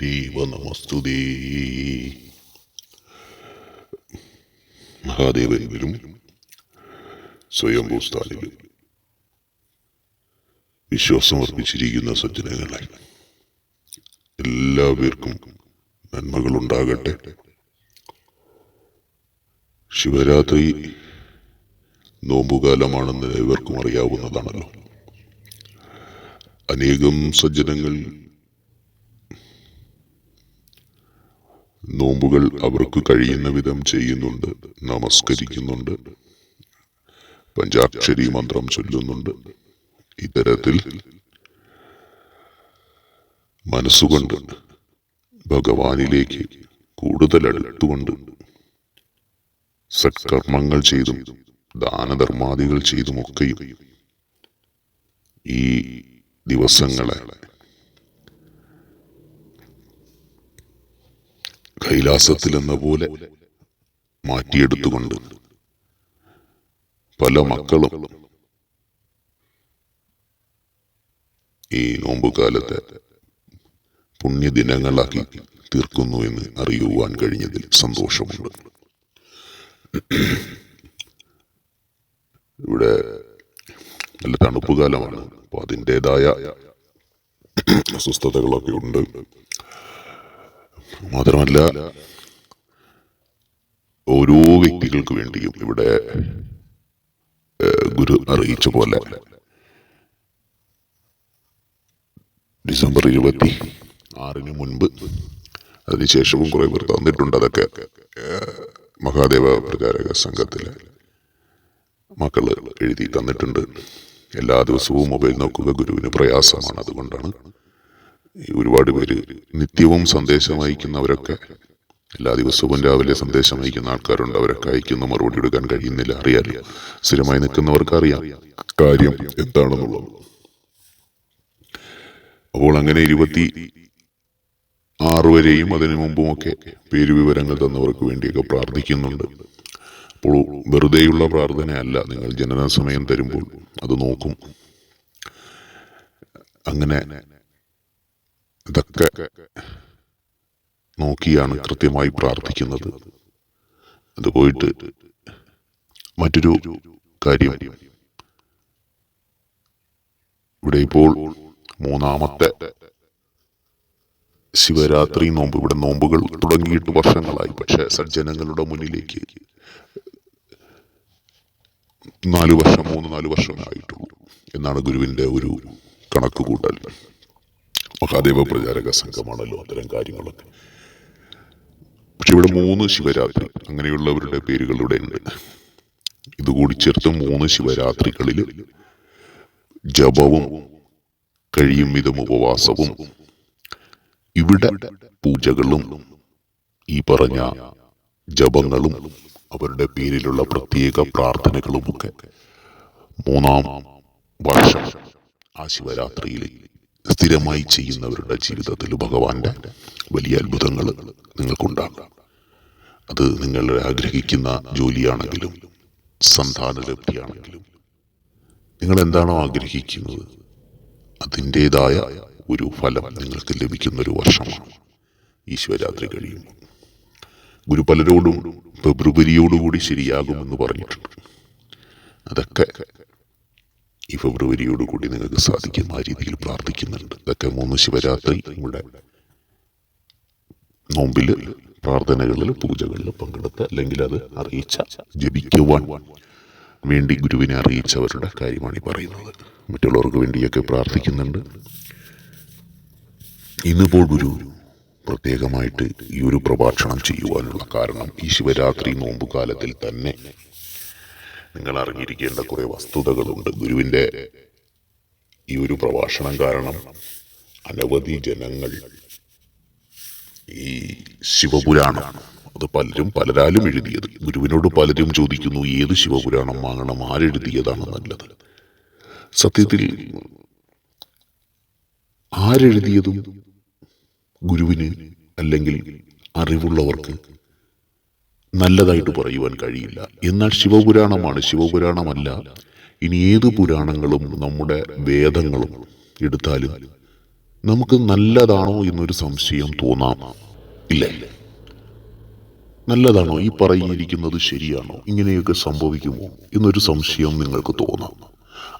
മഹാദേവ സ്വയംഭൂ മഹാദേവനിലും സ്വയംഭൂസ്ഥാനിലും വിശ്വാസമർപ്പിച്ചിരിക്കുന്ന സജ്ജനങ്ങളെ എല്ലാവർക്കും നന്മകളുണ്ടാകട്ടെ ശിവരാത്രി നോമ്പുകാലമാണെന്ന് ഏവർക്കും അറിയാവുന്നതാണല്ലോ. അനേകം സജ്ജനങ്ങൾ നോമ്പുകൾ അവർക്ക് കഴിയുന്ന വിധം ചെയ്യുന്നുണ്ട് നമസ്കരിക്കുന്നുണ്ട്. പഞ്ചാക്ഷരി മന്ത്രം ചൊല്ലുന്നുണ്ട്. ഇത്തരത്തിൽ മനസ്സുകൊണ്ട് ഭഗവാനിലേക്ക് കൂടുതൽ അടുത്തുകൊണ്ട് സത്കർമ്മങ്ങൾ ചെയ്തും ദാനധർമാദികൾ ചെയ്തുമൊക്കെയും ഈ ദിവസങ്ങളെ കൈലാസത്തിലെന്ന പോലെ മാറ്റിയെടുത്തുകൊണ്ട് പല മക്കളും ഈ നോമ്പുകാലത്തെ പുണ്യദിനങ്ങളാക്കി തീർക്കുന്നു എന്ന് അറിയുവാൻ കഴിഞ്ഞതിൽ സന്തോഷമുണ്ട്. ഇവിടെ നല്ല തണുപ്പ് കാലമാണ് അപ്പോൾ അതിന്റെതായ അസ്വസ്ഥതകളൊക്കെ ഉണ്ട്. മാത്രമല്ല ഓരോ വ്യക്തികൾക്ക് വേണ്ടിയും ഇവിടെ ഗുരു അറിയിച്ച പോലെ ഡിസംബർ ഇരുപത്തി ആറിന് മുൻപ് അതിനുശേഷവും കുറെ പേർ തന്നിട്ടുണ്ട്. അതൊക്കെ മഹാദേവ പ്രചാരക സംഘത്തിലെ മക്കൾ എഴുതി തന്നിട്ടുണ്ട്. എല്ലാ ദിവസവും മൊബൈൽ നോക്കുക ഗുരുവിന് പ്രയാസമാണ്. അതുകൊണ്ടാണ് ഒരുപാട് പേര് നിത്യവും സന്ദേശം അയക്കുന്നവരൊക്കെ എല്ലാ ദിവസവും രാവിലെ സന്ദേശം അയക്കുന്ന ആൾക്കാരുണ്ട്. അവരൊക്കെ അയക്കുന്ന മറുപടി എടുക്കാൻ കഴിയുന്നില്ല. അറിയാലോ. സ്ഥിരമായി നിൽക്കുന്നവർക്ക് അറിയാം കാര്യം എന്താണെന്നുള്ളത്. അപ്പോൾ അങ്ങനെ ഇരുപത്തി ആറ് വരെയും അതിനു മുമ്പുമൊക്കെ പേര് വിവരങ്ങൾ തന്നവർക്ക് വേണ്ടിയൊക്കെ പ്രാർത്ഥിക്കുന്നുണ്ട്. അപ്പോൾ വെറുതെയുള്ള പ്രാർത്ഥനയല്ല. നിങ്ങൾ ജനന സമയം തരുമ്പോൾ അത് നോക്കും. അങ്ങനെ ഇതൊക്കെ നോക്കിയാണ് കൃത്യമായി പ്രാർത്ഥിക്കുന്നത്. അത് പോയിട്ട് മറ്റൊരു കാര്യം. ഇവിടെ ഇപ്പോൾ മൂന്നാമത്തെ ശിവരാത്രി നോമ്പ്. ഇവിടെ നോമ്പുകൾ തുടങ്ങിയിട്ട് വർഷങ്ങളായി. പക്ഷെ സജ്ജനങ്ങളുടെ മുന്നിലേക്ക് നാല് വർഷം മൂന്ന് നാല് വർഷമേ ആയിട്ടുള്ളൂ എന്നാണ് ഗുരുവിന്റെ ഒരു കണക്ക് കൂട്ടൽ മഹാദേവ പ്രചാരക സംഘമാണല്ലോ അത്തരം കാര്യങ്ങളൊക്കെ. പക്ഷെ ഇവിടെ മൂന്ന് ശിവരാത്രി അങ്ങനെയുള്ളവരുടെ പേരുകൾ ഇവിടെ ഉണ്ട് ഇതുകൂടി ചേർത്ത് മൂന്ന് ശിവരാത്രികളിൽ ജപവും കഴിയും വിധം ഉപവാസവും ഇവിടെ പൂജകളും ഈ പറഞ്ഞ ജപങ്ങളും അവരുടെ പേരിലുള്ള പ്രത്യേക പ്രാർത്ഥനകളുമൊക്കെ മൂന്നാം വർഷം ആ ശിവരാത്രിയിൽ സ്ഥിരമായി ചെയ്യുന്നവരുടെ ജീവിതത്തിൽ ഭഗവാന്റെ വലിയ അത്ഭുതങ്ങൾ നിങ്ങൾക്കുണ്ടാകാം. അത് നിങ്ങൾ ആഗ്രഹിക്കുന്ന ജോലിയാണെങ്കിലും സന്താന ലബ്ധിയാണെങ്കിലും നിങ്ങൾ എന്താണോ ആഗ്രഹിക്കുന്നത് അതിന്റെതായ ഒരു ഫലം നിങ്ങൾക്ക് ലഭിക്കുന്ന ഒരു വർഷമാണ്. ഈശ്വരാത്രി ശിവരാത്രി കഴിയുമ്പോൾ. ഗുരു പലരോടും ഫെബ്രുവരിയോടുകൂടി ശരിയാകുമെന്ന് പറഞ്ഞിട്ടുണ്ട്. അതൊക്കെ ഈ ഫെബ്രുവരിയോടുകൂടി നിങ്ങൾക്ക് സാധിക്കുന്ന ആ രീതിയിൽ പ്രാർത്ഥിക്കുന്നുണ്ട്. ഇതൊക്കെ മൂന്ന് ശിവരാത്രി നമ്മുടെ നോമ്പിൽ പ്രാർത്ഥനകളിൽ പൂജകളിൽ പങ്കെടുത്ത് അല്ലെങ്കിൽ അത് അറിയിച്ച ജപിക്കുവാൻ വേണ്ടി ഗുരുവിനെ അറിയിച്ചവരുടെ കാര്യമാണ് ഈ പറയുന്നത്. മറ്റുള്ളവർക്ക് വേണ്ടിയൊക്കെ പ്രാർത്ഥിക്കുന്നുണ്ട്. ഇന്നിപ്പോൾ ഗുരു പ്രത്യേകമായിട്ട് ഈ ഒരു പ്രഭാഷണം ചെയ്യുവാനുള്ള കാരണം ഈ ശിവരാത്രി നോമ്പുകാലത്തിൽ തന്നെ നിങ്ങൾ അറിഞ്ഞിരിക്കേണ്ട കുറെ വസ്തുതകളുണ്ട്. ഗുരുവിന്റെ ഈ ഒരു പ്രഭാഷണം കാരണം അനവധി ജനങ്ങൾ ഈ ശിവപുരാണം അത് പലരും പലരാലും എഴുതിയത്. ഗുരുവിനോട് പലരും ചോദിക്കുന്നു ഏത് ശിവപുരാണം വാങ്ങണം? ആരെഴുതിയതാണ് നല്ലത്? സത്യത്തിൽ ആരെഴുതിയതും ഗുരുവിന് അല്ലെങ്കിൽ അറിവുള്ളവർക്ക് നല്ലതായിട്ട് പറയുവാൻ കഴിയില്ല. എന്നാൽ ശിവപുരാണമാണ്. ശിവപുരാണമല്ല. ഇനി ഏത് പുരാണങ്ങളും നമ്മുടെ വേദങ്ങളും എടുത്താലും നമുക്ക് നല്ലതാണോ എന്നൊരു സംശയം തോന്നാം. ഇല്ല നല്ലതാണോ? ഈ പറഞ്ഞിരിക്കുന്നത് ശരിയാണോ? ഇങ്ങനെയൊക്കെ സംഭവിക്കുമോ എന്നൊരു സംശയം നിങ്ങൾക്ക് തോന്നാം.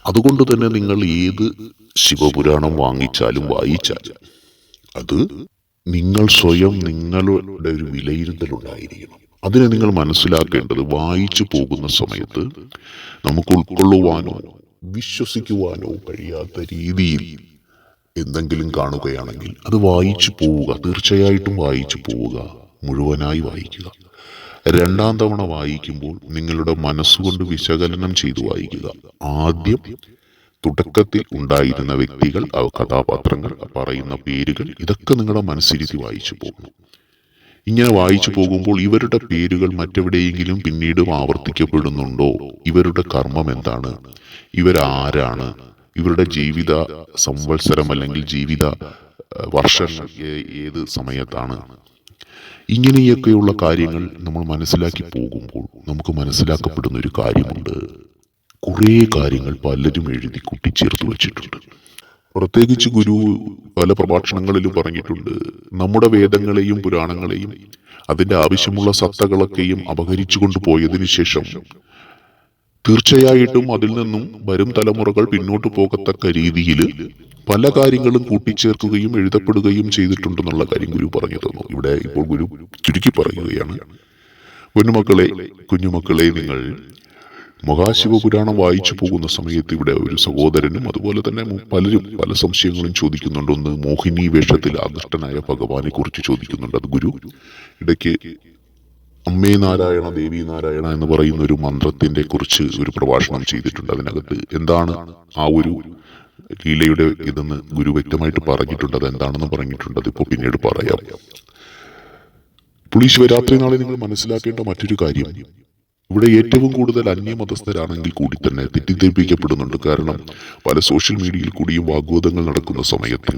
അതുകൊണ്ട് തന്നെ നിങ്ങൾ ഏത് ശിവപുരാണം വാങ്ങിച്ചാലും വായിച്ചാലും അത് നിങ്ങൾ സ്വയം നിങ്ങളുടെ ഒരു വിലയിരുത്തലുണ്ടായിരിക്കണം. അതിനെ നിങ്ങൾ മനസ്സിലാക്കേണ്ടത് വായിച്ചു പോകുന്ന സമയത്ത് നമുക്ക് ഉൾക്കൊള്ളുവാനോ വിശ്വസിക്കുവാനോ കഴിയാത്ത രീതിയിൽ എന്തെങ്കിലും കാണുകയാണെങ്കിൽ അത് വായിച്ചു പോവുക തീർച്ചയായിട്ടും വായിച്ചു പോവുക മുഴുവനായി വായിക്കുക. രണ്ടാം തവണ വായിക്കുമ്പോൾ നിങ്ങളുടെ മനസ്സുകൊണ്ട് വിശകലനം ചെയ്തു വായിക്കുക. ആദ്യം തുടക്കത്തിൽ ഉണ്ടായിരുന്ന വ്യക്തികൾ കഥാപാത്രങ്ങൾ പറയുന്ന പേരുകൾ ഇതൊക്കെ നിങ്ങളുടെ മനസ്സിരുത്തി വായിച്ചു പോകണം. ഇങ്ങനെ വായിച്ചു പോകുമ്പോൾ ഇവരുടെ പേരുകൾ മറ്റെവിടെയെങ്കിലും പിന്നീട് ആവർത്തിക്കപ്പെടുന്നുണ്ടോ? ഇവരുടെ കർമ്മം എന്താണ്? ഇവരാരാണ് ഇവരുടെ ജീവിത സംവത്സരം അല്ലെങ്കിൽ ജീവിത വർഷങ്ങൾ ഏത് സമയത്താണ്? ഇങ്ങനെയൊക്കെയുള്ള കാര്യങ്ങൾ നമ്മൾ മനസ്സിലാക്കി പോകുമ്പോൾ നമുക്ക് മനസ്സിലാക്കപ്പെടുന്ന ഒരു കാര്യമുണ്ട്. കുറേ കാര്യങ്ങൾ പലരും എഴുതി കൂട്ടിച്ചേർത്ത് വെച്ചിട്ടുണ്ട്. പ്രത്യേകിച്ച് ഗുരു പല പ്രഭാഷണങ്ങളിലും പറഞ്ഞിട്ടുണ്ട്. നമ്മുടെ വേദങ്ങളെയും പുരാണങ്ങളെയും അതിന്റെ ആവശ്യമുള്ള സത്തകളൊക്കെയും അപഹരിച്ചു കൊണ്ടുപോയതിനു ശേഷം തീർച്ചയായിട്ടും അതിൽ നിന്നും വരും തലമുറകൾ പിന്നോട്ട് പോകത്തക്ക രീതിയിൽ പല കാര്യങ്ങളും കൂട്ടിച്ചേർക്കുകയും എഴുതപ്പെടുകയും ചെയ്തിട്ടുണ്ടെന്നുള്ള കാര്യം ഗുരു പറഞ്ഞു തന്നു. ഇവിടെ ഇപ്പോൾ ഗുരു ചുരുക്കി പറയുകയാണ്. പൊന്നുമക്കളെ കുഞ്ഞുമക്കളെ നിങ്ങൾ മഹാശിവപുരാണം വായിച്ചു പോകുന്ന സമയത്ത് ഇവിടെ ഒരു സഹോദരനും അതുപോലെ തന്നെ പലരും പല സംശയങ്ങളും ചോദിക്കുന്നുണ്ട്. ഒന്ന് മോഹിനി വേഷത്തിൽ ആകൃഷ്ടനായ ഭഗവാനെ കുറിച്ച് ചോദിക്കുന്നുണ്ട്. അത് ഗുരു ഇടയ്ക്ക് അമ്മേ നാരായണ ദേവി നാരായണ എന്ന് പറയുന്ന ഒരു മന്ത്രത്തിന്റെ കുറിച്ച് ഒരു പ്രഭാഷണം ചെയ്തിട്ടുണ്ട്. അതിനകത്ത് എന്താണ് ആ ഒരു ലീലയുടെ ഇതെന്ന് ഗുരു വ്യക്തമായിട്ട് പറഞ്ഞിട്ടുണ്ട്. അത് എന്താണെന്ന് പറഞ്ഞിട്ടുണ്ട്. അതിപ്പോ പിന്നീട് പറയാം. പുളി ശിവരാത്രി നാളെ നിങ്ങൾ മനസ്സിലാക്കേണ്ട മറ്റൊരു കാര്യം. ഇവിടെ ഏറ്റവും കൂടുതൽ അന്യമതസ്ഥരാണെങ്കിൽ കൂടി തന്നെ തെറ്റിദ്ധരിപ്പിക്കപ്പെടുന്നുണ്ട്. കാരണം പല സോഷ്യൽ മീഡിയയിൽ കൂടിയും വാഗ്വാദങ്ങൾ നടക്കുന്ന സമയത്ത്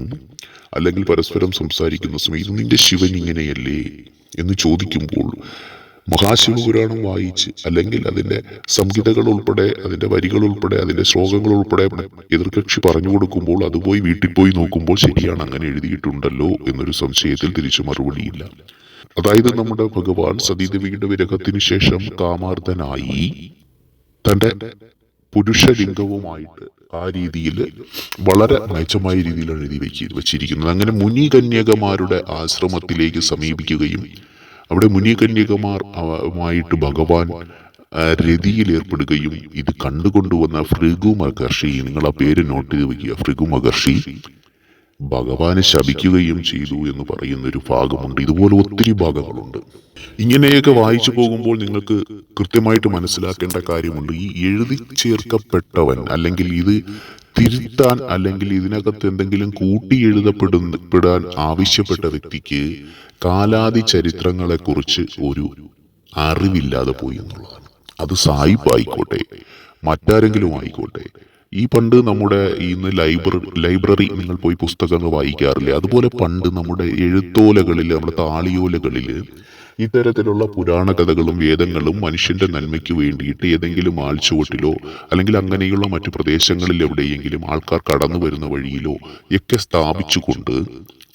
അല്ലെങ്കിൽ പരസ്പരം സംസാരിക്കുന്ന സമയത്ത് നിന്റെ ശിവൻ ഇങ്ങനെയല്ലേ എന്ന് ചോദിക്കുമ്പോൾ മഹാശിവപുരാണം വായിച്ച് അല്ലെങ്കിൽ അതിന്റെ സംഹിതകൾ ഉൾപ്പെടെ അതിന്റെ വരികൾ ഉൾപ്പെടെ അതിന്റെ ശ്ലോകങ്ങൾ ഉൾപ്പെടെ എതിർകക്ഷി പറഞ്ഞു കൊടുക്കുമ്പോൾ അത് പോയി വീട്ടിൽ പോയി നോക്കുമ്പോൾ ശരിയാണ് അങ്ങനെ എഴുതിയിട്ടുണ്ടല്ലോ എന്നൊരു സംശയത്തിൽ തിരിച്ചു മറുപടിയില്ല. അതായത് നമ്മുടെ ഭഗവാൻ സതീദേവിയുടെ വിരഹത്തിന് ശേഷം കാമാർദ്ദനായി തന്റെ പുരുഷലിംഗവുമായിട്ട് ആ രീതിയിൽ വളരെ മെച്ചമായ രീതിയിലാണ് എഴുതി വെച്ച് വെച്ചിരിക്കുന്നത്. അങ്ങനെ മുനി കന്യകമാരുടെ ആശ്രമത്തിലേക്ക് സമീപിക്കുകയും അവിടെ മുനി കന്യകമാർ അവമായിട്ട് ഭഗവാൻ രതിയിൽ ഏർപ്പെടുകയും ഇത് കണ്ടുകൊണ്ടുവന്ന ഭൃഗു മഹർഷി നിങ്ങൾ ആ പേര് നോട്ട് ചെയ്ത് വെക്കുക ഭൃഗു മഹർഷി ഭഗവാനെ ശപിക്കുകയും ചെയ്തു എന്ന് പറയുന്ന ഒരു ഭാഗമുണ്ട്. ഇതുപോലെ ഒത്തിരി ഭാഗങ്ങളുണ്ട്. ഇങ്ങനെയൊക്കെ വായിച്ചു പോകുമ്പോൾ നിങ്ങൾക്ക് കൃത്യമായിട്ട് മനസ്സിലാക്കേണ്ട കാര്യമുണ്ട്. ഈ എഴുതി ചേർക്കപ്പെട്ടവൻ അല്ലെങ്കിൽ ഇത് തിരുത്താൻ അല്ലെങ്കിൽ ഇതിനകത്ത് എന്തെങ്കിലും കൂട്ടി എഴുതപ്പെടുന്നപ്പെടാൻ ആവശ്യപ്പെട്ട വ്യക്തിക്ക് കാലാതി ചരിത്രങ്ങളെക്കുറിച്ച് ഒരു അറിവില്ലാതെ പോയി എന്നുള്ളതാണ്. അത് സായിപ്പ് ആയിക്കോട്ടെ മറ്റാരെങ്കിലും ആയിക്കോട്ടെ. ഈ പണ്ട് നമ്മുടെ ഇന്ന് ലൈബ്രറി ലൈബ്രറി നിങ്ങൾ പോയി പുസ്തകങ്ങൾ വായിക്കാറില്ലേ? അതുപോലെ പണ്ട് നമ്മുടെ എഴുത്തോലകളിൽ നമ്മുടെ താളിയോലകളിൽ ഇത്തരത്തിലുള്ള പുരാണ കഥകളും വേദങ്ങളും മനുഷ്യന്റെ നന്മയ്ക്ക് വേണ്ടിയിട്ട് ഏതെങ്കിലും ആൾച്ചുവട്ടിലോ അല്ലെങ്കിൽ അങ്ങനെയുള്ള മറ്റു പ്രദേശങ്ങളിൽ എവിടെയെങ്കിലും ആൾക്കാർ കടന്നു വരുന്ന വഴിയിലോ ഒക്കെ സ്ഥാപിച്ചുകൊണ്ട്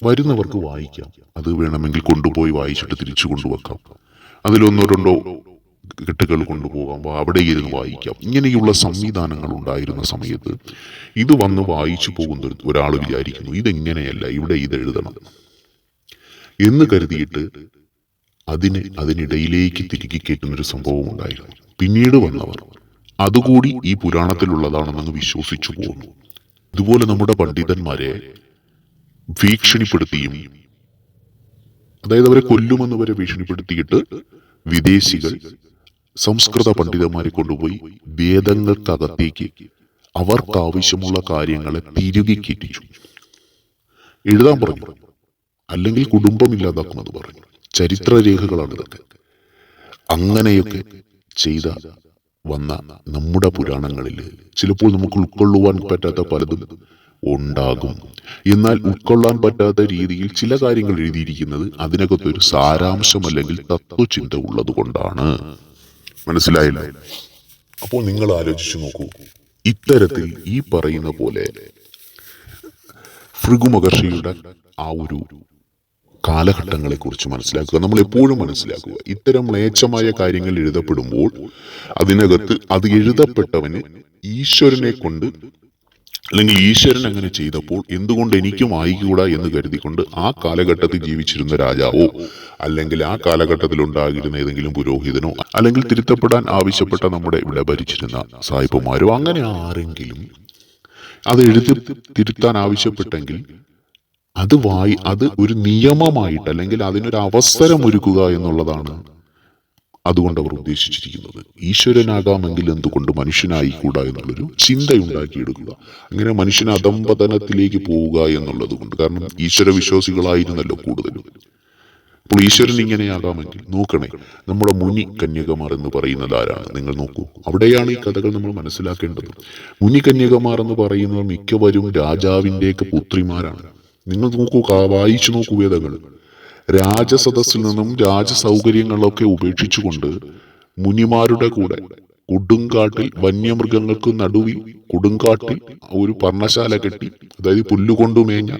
വരുന്നവർക്ക് വായിക്കാം. അത് വേണമെങ്കിൽ കൊണ്ടുപോയി വായിച്ചിട്ട് തിരിച്ചു കൊണ്ടുവെക്കാം. അതിലൊന്നോ രണ്ടോ കെട്ടുകൾ കൊണ്ടുപോകാം അവിടെ ഇരുന്ന് വായിക്കാം. ഇങ്ങനെയുള്ള സംവിധാനങ്ങൾ ഉണ്ടായിരുന്ന സമയത്ത് ഇത് വന്ന് വായിച്ചു പോകുന്ന ഒരാൾ വിചാരിക്കുന്നു ഇതെങ്ങനെയല്ല ഇവിടെ ഇത് എഴുതണം. എന്ന് കരുതിയിട്ട് അതിന് അതിനിടയിലേക്ക് തിരികെ കയറ്റുന്നൊരു സംഭവം ഉണ്ടായിരുന്നു. പിന്നീട് വന്നവർ അതുകൂടി ഈ പുരാണത്തിലുള്ളതാണെന്നങ്ങ് വിശ്വസിച്ചു പോകുന്നു. ഇതുപോലെ നമ്മുടെ പണ്ഡിതന്മാരെ ഭീഷണിപ്പെടുത്തിയും അതായത് അവരെ കൊല്ലുമെന്ന് വരെ ഭീഷണിപ്പെടുത്തിയിട്ട് വിദേശികൾ സംസ്കൃത പണ്ഡിതന്മാരെ കൊണ്ടുപോയി വേദങ്ങൾക്കകത്തേക്ക് അവർക്കാവശ്യമുള്ള കാര്യങ്ങളെ തിരുകി കിട്ടിച്ചു എഴുതാൻ പറഞ്ഞു. അല്ലെങ്കിൽ കുടുംബം ഇല്ലാതാക്കുമെന്ന് പറഞ്ഞു. ചരിത്രരേഖകളാണ് ഇതൊക്കെ അങ്ങനെയൊക്കെ ചെയ്ത വന്ന നമ്മുടെ പുരാണങ്ങളിൽ ചിലപ്പോൾ നമുക്ക് ഉൾക്കൊള്ളുവാൻ പറ്റാത്ത പലതും ഉണ്ടാകും. എന്നാൽ ഉൾക്കൊള്ളാൻ പറ്റാത്ത രീതിയിൽ ചില കാര്യങ്ങൾ എഴുതിയിരിക്കുന്നത് അതിനകത്തൊരു സാരാംശം അല്ലെങ്കിൽ തത്വചിന്ത ഉള്ളത് കൊണ്ടാണ് മനസ്സിലായില്ല. അപ്പോൾ നിങ്ങൾ ആലോചിച്ചു നോക്കൂ. ഇത്തരത്തിൽ ഈ പറയുന്ന പോലെ ഭൃഗുമഹർഷിയുടെ ആ ഒരു കാലഘട്ടങ്ങളെ കുറിച്ച് മനസ്സിലാക്കുക. നമ്മൾ എപ്പോഴും മനസ്സിലാക്കുക. ഇത്തരം മ്ലേച്ഛമായ കാര്യങ്ങൾ എഴുതപ്പെടുമ്പോൾ അതിനകത്ത് അത് എഴുതപ്പെട്ടവന് ഈശ്വരനെ കൊണ്ട് അല്ലെങ്കിൽ ഈശ്വരൻ അങ്ങനെ ചെയ്തപ്പോൾ എന്തുകൊണ്ട് എനിക്കും ആയിക്കൂടാ എന്ന് കരുതിക്കൊണ്ട് ആ കാലഘട്ടത്തിൽ ജീവിച്ചിരുന്ന രാജാവോ അല്ലെങ്കിൽ ആ കാലഘട്ടത്തിൽ ഉണ്ടാകിരുന്ന ഏതെങ്കിലും പുരോഹിതനോ അല്ലെങ്കിൽ തിരുത്തപ്പെടാൻ ആവശ്യപ്പെട്ട നമ്മുടെ ഇവിടെ ഭരിച്ചിരുന്ന സായിപ്പുമാരോ അങ്ങനെ ആരെങ്കിലും അത് എഴുതി തിരുത്താൻ ആവശ്യപ്പെട്ടെങ്കിൽ അത് വായി അത് ഒരു നിയമമായിട്ട് അല്ലെങ്കിൽ അതിനൊരു അവസരം ഒരുക്കുക എന്നുള്ളതാണ് അതുകൊണ്ട് അവർ ഉദ്ദേശിച്ചിരിക്കുന്നത് ഈശ്വരനാകാമെങ്കിൽ എന്തുകൊണ്ട് മനുഷ്യനായിക്കൂടാ എന്നുള്ളൊരു ചിന്തയുണ്ടാക്കിയെടുക്കുക. അങ്ങനെ മനുഷ്യൻ അധംപതനത്തിലേക്ക് പോവുക എന്നുള്ളത് കൊണ്ട്. കാരണം ഈശ്വര വിശ്വാസികളായിരുന്നല്ലോ കൂടുതലും. അപ്പോൾ ഈശ്വരൻ ഇങ്ങനെയാകാമെങ്കിൽ നോക്കണേ നമ്മുടെ മുനി കന്യകമാർ എന്ന് പറയുന്നത് ആരാണ് നിങ്ങൾ നോക്കൂ അവിടെയാണ് ഈ കഥകൾ നമ്മൾ മനസ്സിലാക്കേണ്ടത്. മുനി കന്യകമാർ എന്ന് പറയുന്നത് മിക്കവരും രാജാവിന്റെയൊക്കെ പുത്രിമാരാണ്. നിങ്ങൾ നോക്കൂ വായിച്ചു നോക്കൂ വേദങ്ങൾ. രാജസദസ്സിൽ നിന്നും രാജസൗകര്യങ്ങളൊക്കെ ഉപേക്ഷിച്ചുകൊണ്ട് മുനിമാരുടെ കൂടെ കൊടുങ്കാട്ടിൽ വന്യമൃഗങ്ങൾക്ക് നടുവിൽ കൊടുങ്കാട്ടിൽ ഒരു പർണശാല കെട്ടി അതായത് പുല്ലുകൊണ്ടു മേഞ്ഞ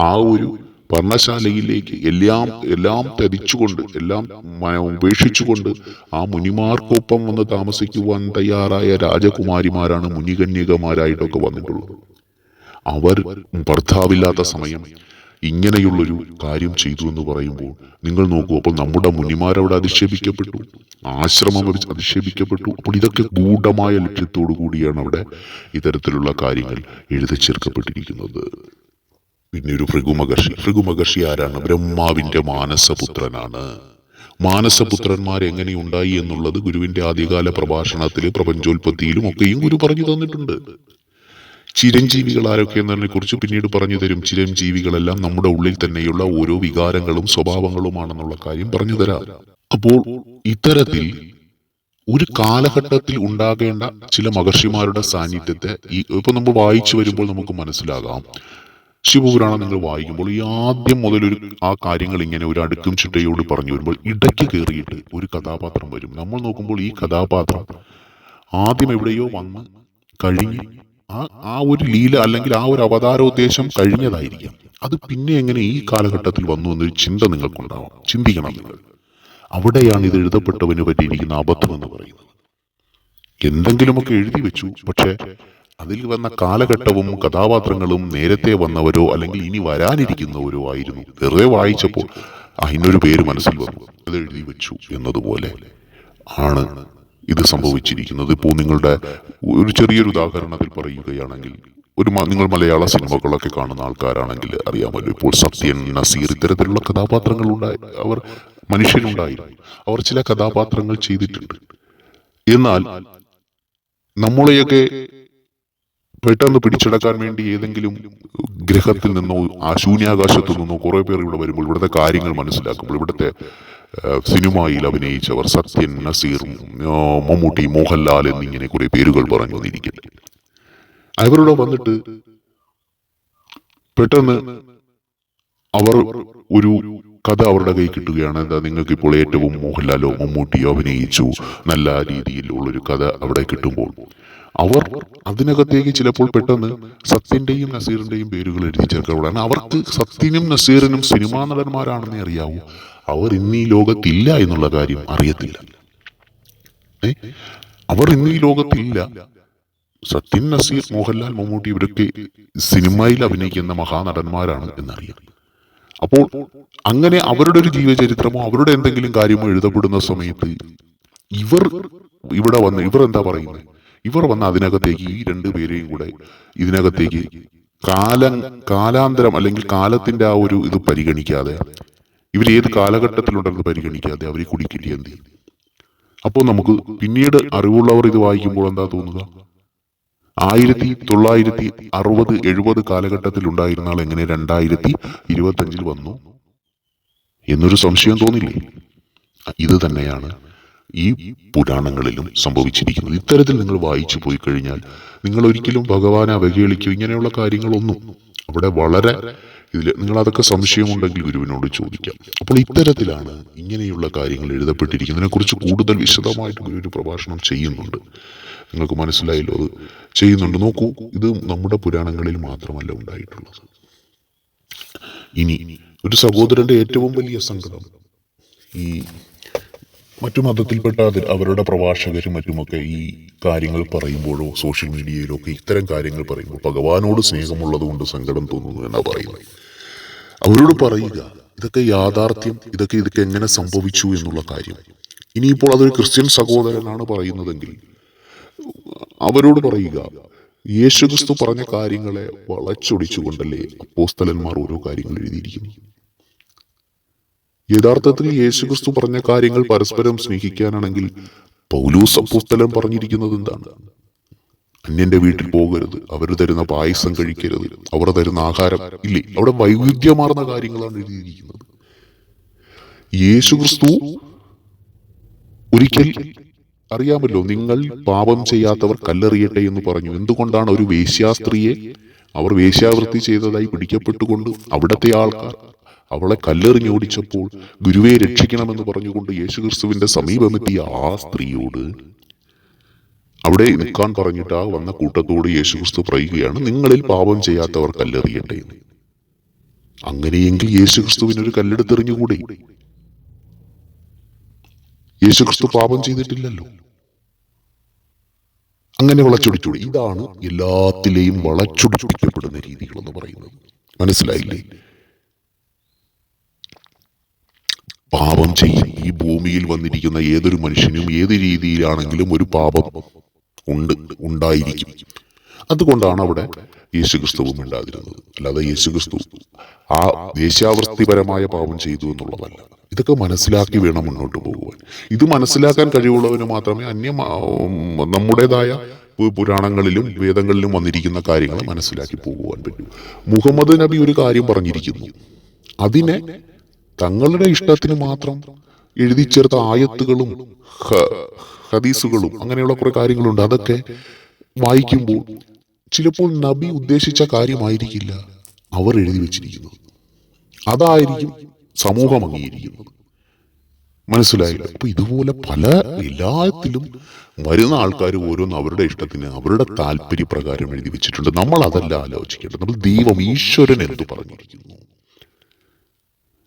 ആ ഒരു പർണശാലയിലേക്ക് എല്ലാം എല്ലാം ധരിച്ചുകൊണ്ട് എല്ലാം ഉപേക്ഷിച്ചുകൊണ്ട് ആ മുനിമാർക്കൊപ്പം വന്ന് താമസിക്കുവാൻ തയ്യാറായ രാജകുമാരിമാരാണ് മുനികന്യകമാരായിട്ടൊക്കെ വന്നിട്ടുള്ളത്. അവർ ഭർത്താവില്ലാത്ത സമയം ഇങ്ങനെയുള്ളൊരു കാര്യം ചെയ്തു എന്ന് പറയുമ്പോൾ നിങ്ങൾ നോക്കൂ അപ്പോൾ നമ്മുടെ മുനിമാരവിടെ അധിക്ഷേപിക്കപ്പെട്ടു ആശ്രമം അധിക്ഷേപിക്കപ്പെട്ടു. അപ്പോൾ ഇതൊക്കെ ഗൂഢമായ ലക്ഷ്യത്തോടു കൂടിയാണ് അവിടെ ഇത്തരത്തിലുള്ള കാര്യങ്ങൾ എഴുതി ചേർക്കപ്പെട്ടിരിക്കുന്നത്. പിന്നെ ഒരു ഭൃഗുമഹർഷി. ഭൃഗുമഹർഷി ആരാണ്? ബ്രഹ്മാവിന്റെ മാനസപുത്രനാണ്. മാനസപുത്രന്മാർ എങ്ങനെ ഉണ്ടായി എന്നുള്ളത് ഗുരുവിന്റെ ആദ്യകാല പ്രഭാഷണത്തിൽ പ്രപഞ്ചോൽപത്തിയിലും ഒക്കെയും ഗുരു പറഞ്ഞു തന്നിട്ടുണ്ട്. ചിരഞ്ജീവികൾ ആരൊക്കെ എന്നതിനെ കുറിച്ച് പിന്നീട് പറഞ്ഞു തരും. ചിരഞ്ജീവികളെല്ലാം നമ്മുടെ ഉള്ളിൽ തന്നെയുള്ള ഓരോ വികാരങ്ങളും സ്വഭാവങ്ങളുമാണെന്നുള്ള കാര്യം പറഞ്ഞു തരാം. അപ്പോൾ ഇത്തരത്തിൽ ഒരു കാലഘട്ടത്തിൽ ഉണ്ടാകേണ്ട ചില മഹർഷിമാരുടെ സാന്നിധ്യത്തെ ഈ ഇപ്പൊ നമ്മൾ വായിച്ചു വരുമ്പോൾ നമുക്ക് മനസ്സിലാകാം. ശിവപുരാണം നിങ്ങൾ വായിക്കുമ്പോൾ ഈ ആദ്യം മുതൽ ഒരു ആ കാര്യങ്ങൾ ഇങ്ങനെ ഒരു അടുക്കും ചിട്ടയോട് പറഞ്ഞു വരുമ്പോൾ ഇടയ്ക്ക് കയറിയിട്ട് ഒരു കഥാപാത്രം വരും. നമ്മൾ നോക്കുമ്പോൾ ഈ കഥാപാത്രം ആദ്യം എവിടെയോ വന്ന് കഴിഞ്ഞ് ആ ആ ഒരു ലീല അല്ലെങ്കിൽ ആ ഒരു അവതാരോദ്ദേശം കഴിഞ്ഞതായിരിക്കാം. അത് പിന്നെ എങ്ങനെ ഈ കാലഘട്ടത്തിൽ വന്നു എന്നൊരു ചിന്ത നിങ്ങൾക്കുണ്ടാവാം. ചിന്തിക്കണം നിങ്ങൾ. അവിടെയാണ് ഇത് എഴുതപ്പെട്ടവന് പറ്റിയിരിക്കുന്ന അബദ്ധം എന്ന് പറയുന്നത്. എന്തെങ്കിലുമൊക്കെ എഴുതി വെച്ചു. പക്ഷേ അതിൽ വന്ന കാലഘട്ടവും കഥാപാത്രങ്ങളും നേരത്തെ വന്നവരോ അല്ലെങ്കിൽ ഇനി വരാനിരിക്കുന്നവരോ ആയിരുന്നു. വെറുതെ വായിച്ചപ്പോൾ അതിനൊരു പേര് മനസ്സിൽ വന്നു. അത് എഴുതി വെച്ചു എന്നതുപോലെ ആണ്. ഇത് സംഭവിച്ചിരിക്കുന്നത് ഇപ്പോൾ നിങ്ങളുടെ ഒരു ചെറിയൊരു ഉദാഹരണത്തിൽ പറയുകയാണെങ്കിൽ ഒരു നിങ്ങൾ മലയാള സിനിമകളൊക്കെ കാണുന്ന ആൾക്കാരാണെങ്കിൽ അറിയാമല്ലോ ഇപ്പോൾ സത്യൻ നസീർ ഇത്തരത്തിലുള്ള കഥാപാത്രങ്ങൾ ഉണ്ടായി അവർ മനുഷ്യനുണ്ടായിരുന്നു അവർ ചില കഥാപാത്രങ്ങൾ ചെയ്തിട്ടുണ്ട്. എന്നാൽ നമ്മളെയൊക്കെ പെട്ടെന്ന് പിടിച്ചെടുക്കാൻ വേണ്ടി ഏതെങ്കിലും ഗ്രഹത്തിൽ നിന്നോ ആ ശൂന്യാകാശത്തു നിന്നോ കുറെ പേർ ഇവിടെ വരുമ്പോൾ ഇവിടുത്തെ കാര്യങ്ങൾ മനസ്സിലാക്കുമ്പോൾ ഇവിടുത്തെ സിനിമയിൽ അഭിനയിച്ചവർ സത്യൻ നസീർ മമ്മൂട്ടി മോഹൻലാൽ എന്നിങ്ങനെ കുറെ പേരുകൾ പറഞ്ഞു വന്നിരിക്കട്ടെ അവരുടെ വന്നിട്ട് പെട്ടെന്ന് അവർ ഒരു കഥ അവരുടെ കൈ കിട്ടുകയാണ്. എന്താ നിങ്ങൾക്ക് ഇപ്പോൾ ഏറ്റവും മോഹൻലാലോ മമ്മൂട്ടിയോ അഭിനയിച്ചു? നല്ല രീതിയിൽ ഉള്ളൊരു കഥ അവിടെ കിട്ടുമ്പോൾ അവർ അതിനകത്തേക്ക് ചിലപ്പോൾ പെട്ടെന്ന് സത്യന്റെയും നസീറിന്റെയും പേരുകൾ എഴുതി ചേർക്കാറുള്ളതാണ്. അവർക്ക് സത്യനും നസീറിനും സിനിമാ നടന്മാരാണെന്നേ അറിയാവൂ. അവർ ഇന്ന് ഈ ലോകത്തില്ല എന്നുള്ള കാര്യം അറിയത്തില്ല. ഏ? അവർ ഇന്ന് ഈ ലോകത്തില്ല. സത്യൻ നസീർ മോഹൻലാൽ മമ്മൂട്ടി ഇവരൊക്കെ സിനിമയിൽ അഭിനയിക്കുന്ന മഹാനടന്മാരാണ് എന്നറിയാം. അപ്പോൾ അങ്ങനെ അവരുടെ ഒരു ജീവചരിത്രമോ അവരുടെ എന്തെങ്കിലും കാര്യമോ എഴുതപ്പെടുന്ന സമയത്ത് ഇവർ ഇവിടെ വന്ന് ഇവർ എന്താ പറയുന്നത്? ഇവർ വന്ന് അതിനകത്തേക്ക് ഈ രണ്ടു പേരെയും കൂടെ ഇതിനകത്തേക്ക് കാലം കാലാന്തരം അല്ലെങ്കിൽ കാലത്തിന്റെ ആ ഒരു ഇത് പരിഗണിക്കാതെ ഇവർ ഏത് കാലഘട്ടത്തിലുണ്ടെന്ന് പരിഗണിക്കാതെ അവർ കുടിക്കില്ല എന്ത്? അപ്പോൾ നമുക്ക് പിന്നീട് അറിവുള്ളവർ ഇത് വായിക്കുമ്പോൾ എന്താ തോന്നുക? ആയിരത്തി തൊള്ളായിരത്തി അറുപത് എഴുപത് കാലഘട്ടത്തിൽ ഉണ്ടായിരുന്ന ആൾ എങ്ങനെ രണ്ടായിരത്തി ഇരുപത്തി അഞ്ചിൽ വന്നു? എന്നൊരു സംശയം തോന്നില്ലേ? ഇത് തന്നെയാണ് ഈ പുരാണങ്ങളിലും സംഭവിച്ചിരിക്കുന്നത്. ഇത്തരത്തിൽ നിങ്ങൾ വായിച്ചു പോയി കഴിഞ്ഞാൽ നിങ്ങൾ ഒരിക്കലും ഭഗവാനെ അവഹേളിക്കും ഇങ്ങനെയുള്ള കാര്യങ്ങളൊന്നും അവിടെ വളരെ ഇതിൽ നിങ്ങൾ അതൊക്കെ സംശയമുണ്ടെങ്കിൽ ഗുരുവിനോട് ചോദിക്കാം. അപ്പോൾ ഇത്തരത്തിലാണ് ഇങ്ങനെയുള്ള കാര്യങ്ങൾ എഴുതപ്പെട്ടിരിക്കുന്നതിനെ കുറിച്ച് കൂടുതൽ വിശദമായിട്ട് ഗുരു ഒരു പ്രഭാഷണം ചെയ്യുന്നുണ്ട്. നിങ്ങൾക്ക് മനസ്സിലായല്ലോ അത് ചെയ്യുന്നുണ്ട്. നോക്കൂ ഇത് നമ്മുടെ പുരാണങ്ങളിൽ മാത്രമല്ല ഉണ്ടായിട്ടുള്ളത്. ഇനി ഒരു സഹോദരന്റെ ഏറ്റവും വലിയ സങ്കടം ഈ മറ്റു മതത്തിൽപ്പെട്ട അതിൽ അവരുടെ പ്രഭാഷകരും മറ്റുമൊക്കെ ഈ കാര്യങ്ങൾ പറയുമ്പോഴോ സോഷ്യൽ മീഡിയയിലോ ഒക്കെ ഇത്തരം കാര്യങ്ങൾ പറയുമ്പോൾ ഭഗവാനോട് സ്നേഹമുള്ളത് കൊണ്ട് സങ്കടം തോന്നുന്നു എന്നാ പറയുന്നത്. അവരോട് പറയുക ഇതൊക്കെ യാഥാർത്ഥ്യം ഇതൊക്കെ ഇതൊക്കെ എങ്ങനെ സംഭവിച്ചു എന്നുള്ള കാര്യം. ഇനിയിപ്പോൾ അതൊരു ക്രിസ്ത്യൻ സഹോദരനാണ് പറയുന്നതെങ്കിൽ അവരോട് പറയുക യേശുക്രിസ്തു പറഞ്ഞ കാര്യങ്ങളെ വളച്ചൊടിച്ചുകൊണ്ടല്ലേ അപ്പോസ്തലന്മാർ ഓരോ കാര്യങ്ങൾ എഴുതിയിരിക്കുന്നു യഥാർത്ഥത്തിൽ യേശുക്രിസ്തു പറഞ്ഞ കാര്യങ്ങൾ പരസ്പരം സ്നേഹിക്കാനാണെങ്കിൽ പൗലൂസ് അപ്പോസ്തലൻ പറഞ്ഞിരിക്കുന്നത് എന്താണ്? അന്യന്റെ വീട്ടിൽ പോകരുത്. അവർ തരുന്ന പായസം കഴിക്കരുത്. അവർ തരുന്ന ആഹാരം ഇല്ലേ? അവിടെ വൈവിധ്യമാർന്ന കാര്യങ്ങളാണ് എഴുതിയിരിക്കുന്നത്. യേശുക്രിസ്തു ഒരിക്കൽ അറിയാമല്ലോ നിങ്ങൾ പാപം ചെയ്യാത്തവർ കല്ലെറിയട്ടെ എന്ന് പറഞ്ഞു. എന്തുകൊണ്ടാണ് ഒരു വേശ്യാസ്ത്രീയെ അവർ വേശ്യാവൃത്തി ചെയ്തതായി പിടിക്കപ്പെട്ടുകൊണ്ട് അവിടത്തെ ആൾക്കാർ അവളെ കല്ലെറിഞ്ഞോടിച്ചപ്പോൾ ഗുരുവെ രക്ഷിക്കണമെന്ന് പറഞ്ഞുകൊണ്ട് യേശുക്രിസ്തുവിന്റെ സമീപമെത്തിയ ആ സ്ത്രീയോട് അവിടെ നിൽക്കാൻ പറഞ്ഞിട്ട് ആ വന്ന കൂട്ടത്തോട് യേശുക്രിസ്തു പറയുകയാണ് നിങ്ങളിൽ പാപം ചെയ്യാത്തവർ കല്ലെറിയട്ടെ. അങ്ങനെയെങ്കിൽ യേശുക്രിസ്തുവിനൊരു കല്ലെടുത്തെറിഞ്ഞുകൂടെ? യേശുക്രിസ്തു പാപം ചെയ്തിട്ടില്ലല്ലോ. അങ്ങനെ വളച്ചൊടിച്ചൂടി. ഇതാണ് എല്ലാത്തിലെയും വളച്ചൊടിച്ചൊടിക്കപ്പെടുന്ന രീതികൾ എന്ന് പറയുന്നത്. മനസ്സിലായില്ലേ? പാപം ചെയ്യും. ഈ ഭൂമിയിൽ വന്നിരിക്കുന്ന ഏതൊരു മനുഷ്യനും ഏത് രീതിയിലാണെങ്കിലും ഒരു പാപം ഉണ്ട് ഉണ്ടായിരിക്കും. അതുകൊണ്ടാണ് അവിടെ യേശുക്രിസ്തുവും ഉണ്ടാകുന്നത് അല്ലാതെ യേശുക്രിസ്തു ആ ദേശാവൃത്തിപരമായ പാപം ചെയ്തു എന്നുള്ളതല്ല. ഇതൊക്കെ മനസ്സിലാക്കി വേണം മുന്നോട്ട് പോകുവാൻ. ഇത് മനസ്സിലാക്കാൻ കഴിവുള്ളവന് മാത്രമേ അന്യ നമ്മുടേതായ പുരാണങ്ങളിലും വേദങ്ങളിലും വന്നിരിക്കുന്ന കാര്യങ്ങൾ മനസ്സിലാക്കി പോകുവാൻ പറ്റൂ. മുഹമ്മദ് നബി ഒരു കാര്യം പറഞ്ഞിരിക്കുന്നു. അതിനെ തങ്ങളുടെ ഇഷ്ടത്തിന് മാത്രം എഴുതി ചേർത്ത ആയത്തുകളും ഹദീസുകളും അങ്ങനെയുള്ള കുറെ കാര്യങ്ങളുണ്ട്. അതൊക്കെ വായിക്കുമ്പോൾ ചിലപ്പോൾ നബി ഉദ്ദേശിച്ച കാര്യമായിരിക്കില്ല. അവർ എഴുതി വെച്ചിരിക്കുന്നത് അതായിരിക്കും സമൂഹം അംഗീകരിക്കുന്നത്. മനസ്സിലായില്ല? അപ്പൊ ഇതുപോലെ പല എല്ലാത്തിലും വരുന്ന ആൾക്കാർ ഓരോന്ന് അവരുടെ ഇഷ്ടത്തിന് അവരുടെ താല്പര്യപ്രകാരം എഴുതി വെച്ചിട്ടുണ്ട്. നമ്മൾ അതല്ല ആലോചിക്കേണ്ടത്. നമ്മൾ ദൈവം ഈശ്വരൻ എന്തു പറഞ്ഞിരിക്കുന്നു?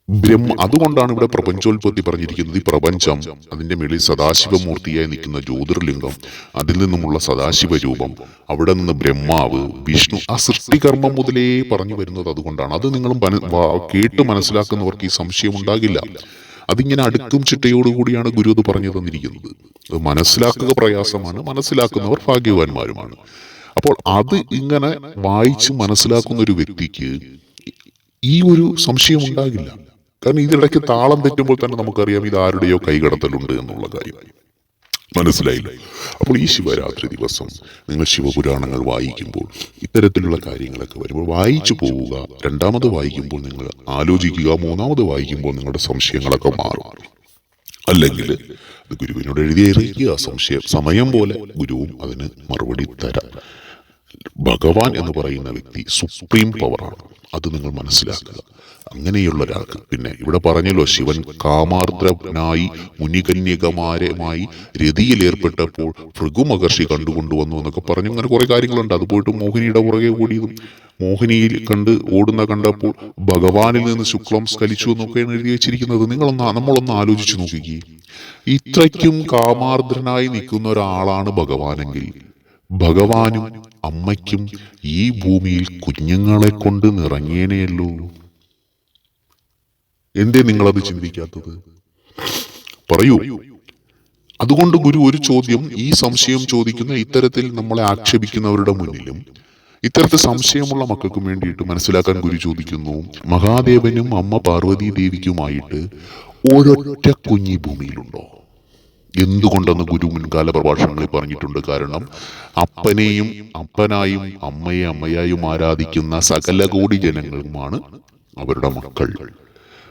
ബ്രഹ്മ അതുകൊണ്ടാണ് ഇവിടെ പ്രപഞ്ചോൽപത്തി പറഞ്ഞിരിക്കുന്നത്. ഈ പ്രപഞ്ചം അതിന്റെ മേളിൽ സദാശിവമൂർത്തിയായി നിൽക്കുന്ന ജ്യോതിർലിംഗം അതിൽ നിന്നുമുള്ള സദാശിവ രൂപം അവിടെ നിന്ന് ബ്രഹ്മാവ് വിഷ്ണു ആ സൃഷ്ടികർമ്മം മുതലേ പറഞ്ഞു വരുന്നത് അതുകൊണ്ടാണ്. അത് നിങ്ങളും കേട്ട് മനസ്സിലാക്കുന്നവർക്ക് ഈ സംശയം ഉണ്ടാകില്ല. അതിങ്ങനെ അടുക്കും ചിട്ടയോടുകൂടിയാണ് ഗുരു അത് പറഞ്ഞു തന്നിരിക്കുന്നത്. അത് മനസ്സിലാക്കുക പ്രയാസമാണ് മനസ്സിലാക്കുന്നവർ ഭാഗ്യവാന്മാരുമാണ്. അപ്പോൾ അത് ഇങ്ങനെ വായിച്ച് മനസ്സിലാക്കുന്ന ഒരു വ്യക്തിക്ക് ഈ ഒരു സംശയം ഉണ്ടാകില്ല. കാരണം ഇതിനിടയ്ക്ക് താളം തെറ്റുമ്പോൾ തന്നെ നമുക്കറിയാം ഇത് ആരുടെയോ കൈകടത്തലുണ്ട് എന്നുള്ള കാര്യം. മനസ്സിലായില്ല? അപ്പോൾ ഈ ശിവരാത്രി ദിവസം നിങ്ങൾ ശിവപുരാണങ്ങൾ വായിക്കുമ്പോൾ ഇത്തരത്തിലുള്ള കാര്യങ്ങളൊക്കെ വരുമ്പോൾ വായിച്ചു പോവുക. രണ്ടാമത് വായിക്കുമ്പോൾ നിങ്ങൾ ആലോചിക്കുക. മൂന്നാമത് വായിക്കുമ്പോൾ നിങ്ങളുടെ സംശയങ്ങളൊക്കെ മാറും. അല്ലെങ്കിൽ അത് ഗുരുവിനോട് എഴുതി അറിയിക്കുക. സംശയം സമയം പോലെ ഗുരുവും അതിന് മറുപടി തരാം. ഭഗവാൻ എന്ന് പറയുന്ന വ്യക്തി സുപ്രീം പവറാണ്. അത് നിങ്ങൾ മനസ്സിലാക്കുക. അങ്ങനെയുള്ള ഒരാൾക്ക് പിന്നെ ഇവിടെ പറഞ്ഞല്ലോ ശിവൻ കാമാർദ്രനായി മുനികന്യകമാരുമായി രതിയിലേർപ്പെട്ടപ്പോൾ ഭൃഗുമഹർഷി കണ്ടുകൊണ്ടുവന്നു എന്നൊക്കെ പറഞ്ഞു. അങ്ങനെ കുറെ കാര്യങ്ങളുണ്ട്. അത് പോയിട്ട് മോഹിനിയുടെ പുറകെ ഓടിയതും മോഹിനിയിൽ കണ്ട് ഓടുന്ന കണ്ടപ്പോൾ ഭഗവാനിൽ നിന്ന് ശുക്ലം സ്കലിച്ചു എന്നൊക്കെയാണ് എഴുതി വെച്ചിരിക്കുന്നത്. നിങ്ങളൊന്ന് നമ്മളൊന്ന് ആലോചിച്ചു നോക്കിക്കേ. ഇത്രയ്ക്കും കാമാർദ്രനായി നിൽക്കുന്ന ഒരാളാണ് ഭഗവാനെങ്കിൽ ഭഗവാനും അമ്മയ്ക്കും ഈ ഭൂമിയിൽ കുഞ്ഞുങ്ങളെ കൊണ്ട് നിറങ്ങിയേനെയല്ലോ. എന്തേ നിങ്ങളത് ചിന്തിക്കാത്തത്? പറയൂ. അതുകൊണ്ട് ഗുരു ഒരു ചോദ്യം ഈ സംശയം ചോദിക്കുന്ന ഇത്തരത്തിൽ നമ്മളെ ആക്ഷേപിക്കുന്നവരുടെ മുന്നിലും ഇത്തരത്തിൽ സംശയമുള്ള മക്കൾക്കും വേണ്ടിയിട്ട് മനസ്സിലാക്കാൻ ഗുരു ചോദിക്കുന്നു. മഹാദേവനും അമ്മ പാർവതി ദേവിക്കുമായിട്ട് ഒരൊറ്റ കുഞ്ഞി ഭൂമിയിലുണ്ടോ? എന്തുകൊണ്ടെന്ന് ഗുരു മുൻകാല പ്രഭാഷണങ്ങളിൽ പറഞ്ഞിട്ടുണ്ട്. കാരണം അപ്പനെയും അപ്പനായും അമ്മയെ അമ്മയായും ആരാധിക്കുന്ന സകല കോടി ജനങ്ങളുമാണ് അവരുടെ മക്കൾ.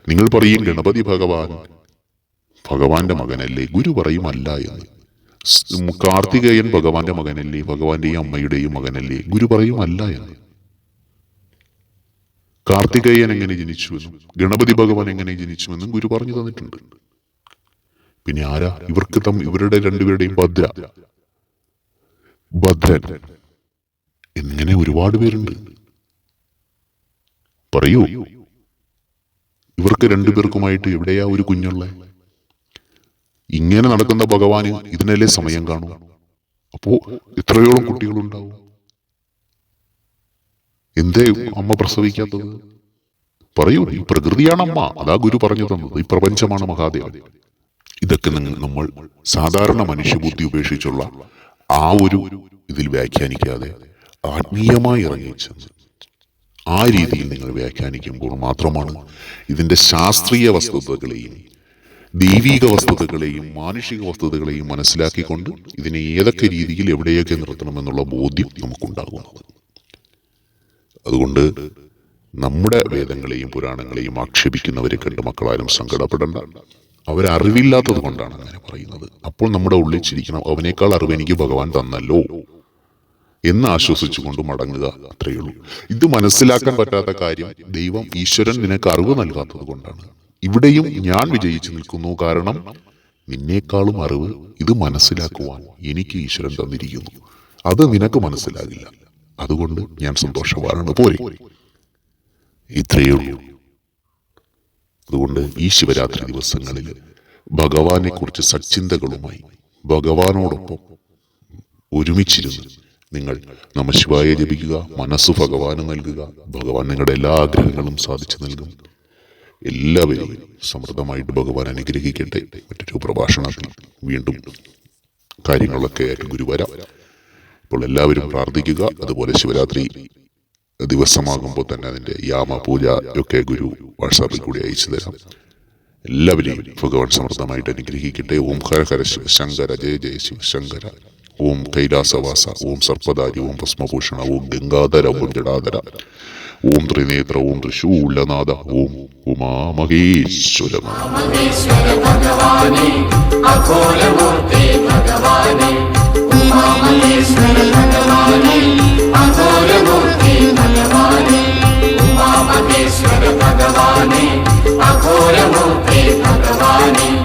നിങ്ങൾ പറയും ഗണപതി ഭഗവാൻ. ഭഗവാന്റെ മകനല്ലേ? ഗുരു പറയും അല്ല എന്ന്. കാർത്തികേയൻ ഭഗവാന്റെ മകനല്ലേ? ഭഗവാന്റെയും അമ്മയുടെയും മകനല്ലേ? ഗുരു പറയും അല്ല എന്ന്. കാർത്തികേയൻ എങ്ങനെ ജനിച്ചുവെന്നും ഗണപതി ഭഗവാൻ എങ്ങനെ ജനിച്ചുവെന്നും ഗുരു പറഞ്ഞു തന്നിട്ടുണ്ട്. പിന്നെ ആരാ? ഇവർക്ക് തം ഇവരുടെ രണ്ടുപേരുടെയും ഭദ്ര. ഭദ്രൻ. എന്നിങ്ങനെ ഒരുപാട് പേരുണ്ട്. പറയൂ. ഇവർക്ക് രണ്ടുപേർക്കുമായിട്ട് എവിടെയാ ഒരു കുഞ്ഞുള്ള? ഇങ്ങനെ നടക്കുന്ന ഭഗവാന് ഇതിനല്ലേ സമയം കാണൂ? അപ്പോ എത്രയോളം കുട്ടികളുണ്ടാവും? എന്തേ അമ്മ പ്രസവിക്കാത്തത്? പറയൂ ഈ പ്രകൃതിയാണ് അമ്മ. അതാ ഗുരു പറഞ്ഞു തന്നത്. ഈ പ്രപഞ്ചമാണ് മഹാദേവൻ. ഇതൊക്കെ നമ്മൾ സാധാരണ മനുഷ്യബുദ്ധി ഉപേക്ഷിച്ചുള്ള ആ ഒരു ഇതിൽ വ്യാഖ്യാനിക്കാതെ ആത്മീയമായി ഇറങ്ങിച്ചെന്ന്. ആ രീതിയിൽ നിങ്ങൾ വ്യാഖ്യാനിക്കുമ്പോൾ മാത്രമാണ് ഇതിന്റെ ശാസ്ത്രീയ വസ്തുതകളെയും ദൈവിക വസ്തുതകളെയും മാനുഷിക വസ്തുതകളെയും മനസ്സിലാക്കിക്കൊണ്ട് ഇതിനെ ഏതൊക്കെ രീതിയിൽ എവിടെയൊക്കെ നിർത്തണമെന്നുള്ള ബോധ്യം നമുക്കുണ്ടാകുന്നത്. അതുകൊണ്ട് നമ്മുടെ വേദങ്ങളെയും പുരാണങ്ങളെയും ആക്ഷേപിക്കുന്നവരെ കണ്ട് മക്കളാരും സങ്കടപ്പെടേണ്ട. അവരറിവില്ലാത്തത് കൊണ്ടാണ് അങ്ങനെ പറയുന്നത്. അപ്പോൾ നമ്മുടെ ഉള്ളിൽ ചിരിക്കണം. അവനേക്കാൾ അറിവ് എനിക്ക് ഭഗവാൻ തന്നല്ലോ. എന്ന് ആശ്വസിച്ചുകൊണ്ട് മടങ്ങുക അത്രയേ ഉള്ളൂ ഇത് മനസ്സിലാക്കാൻ പറ്റാത്ത കാര്യം ദൈവം ഈശ്വരൻ നിനക്ക് അറിവ് നൽകാത്തത് കൊണ്ടാണ്. ഇവിടെയും ഞാൻ വിജയിച്ചു നിൽക്കുന്നു. കാരണം നിന്നേക്കാളും അറിവ് ഇത് മനസ്സിലാക്കുവാൻ എനിക്ക് ഈശ്വരൻ തന്നിരിക്കുന്നു. അത് നിനക്ക് മനസ്സിലാകില്ല. അതുകൊണ്ട് ഞാൻ സന്തോഷവാനാണ്. പോരെ. ഇത്രയേ ഉള്ളൂ അതുകൊണ്ട് ഈ ശിവരാത്രി ദിവസങ്ങളിൽ ഭഗവാനെ കുറിച്ച് സച്ചിന്തകളുമായി ഭഗവാനോടൊപ്പം ഒരുമിച്ചിരുന്ന് നിങ്ങൾ നമശിവായ ജപിക്കുക മനസ്സ് ഭഗവാന് നൽകുക. ഭഗവാൻ നിങ്ങളുടെ എല്ലാ ആഗ്രഹങ്ങളും സാധിച്ചു നൽകും. എല്ലാവരും സമൃദ്ധമായിട്ട് ഭഗവാൻ അനുഗ്രഹിക്കട്ടെ. മറ്റൊരു പ്രഭാഷണത്തിൽ വീണ്ടും കാര്യങ്ങളൊക്കെ ആയിട്ട് ഗുരുവര വരാം. ഇപ്പോൾ എല്ലാവരും പ്രാർത്ഥിക്കുക. അതുപോലെ ശിവരാത്രി ദിവസമാകുമ്പോൾ തന്നെ അതിന്റെ യാമ പൂജ ഒക്കെ ഗുരു വാട്സാപ്പിൽ കൂടി അയച്ചു തരാം. എല്ലാവരെയും ഭഗവാൻ സമൃദ്ധമായിട്ട് അനുഗ്രഹിക്കട്ടെ. ഓം ഹര ഹര ശിവ ശങ്കര ജയ ജയ ശിവ ശങ്കര. ഓം കൈലാസവാസ ഓം സർപ്പദാരി ഓം ഭസ്മഭൂഷണ ഓം ഗംഗാധര ഓം ജടാധര. ഓം ത്രിനേത്ര ഓം ത്രിശൂലനാഥ ഓം ഉമാമഹേശ്വര ഭഗവാനേ അഘോരമൂർത്തി ഭഗവാനേ.